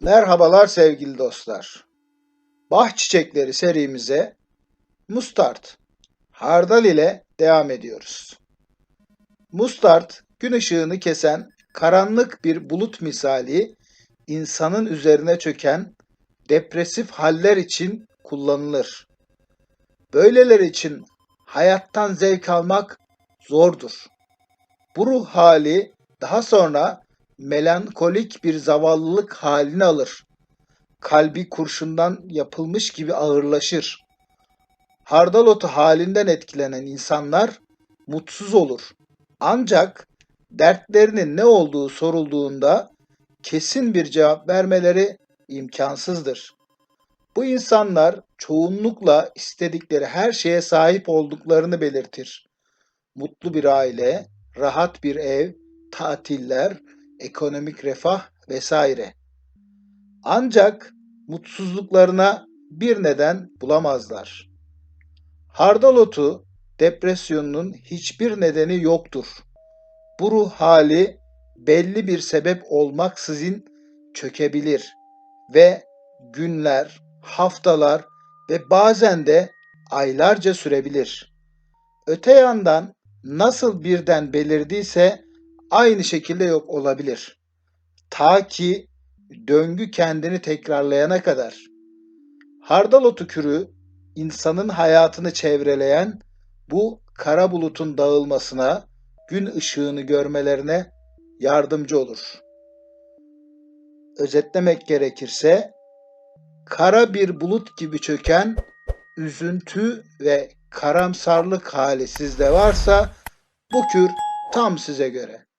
Merhabalar sevgili dostlar. Bah Çiçekleri serimize Mustart, hardal ile devam ediyoruz. Mustart, gün ışığını kesen karanlık bir bulut misali insanın üzerine çöken depresif haller için kullanılır. Böyleleri için hayattan zevk almak zordur. Bu ruh hali daha sonra melankolik bir zavallılık halini alır. Kalbi kurşundan yapılmış gibi ağırlaşır. Hardal otu halinden etkilenen insanlar mutsuz olur. Ancak dertlerinin ne olduğu sorulduğunda kesin bir cevap vermeleri imkansızdır. Bu insanlar çoğunlukla istedikleri her şeye sahip olduklarını belirtir. Mutlu bir aile, rahat bir ev, tatiller, ekonomik refah vesaire. Ancak mutsuzluklarına bir neden bulamazlar. Hardal otu depresyonunun hiçbir nedeni yoktur. Bu ruh hali belli bir sebep olmaksızın çökebilir ve günler, haftalar ve bazen de aylarca sürebilir. Öte yandan nasıl birden belirdiyse aynı şekilde yok olabilir. Ta ki döngü kendini tekrarlayana kadar. Hardal otu kürü insanın hayatını çevreleyen bu kara bulutun dağılmasına, gün ışığını görmelerine yardımcı olur. Özetlemek gerekirse kara bir bulut gibi çöken üzüntü ve karamsarlık hali sizde varsa bu kür tam size göre.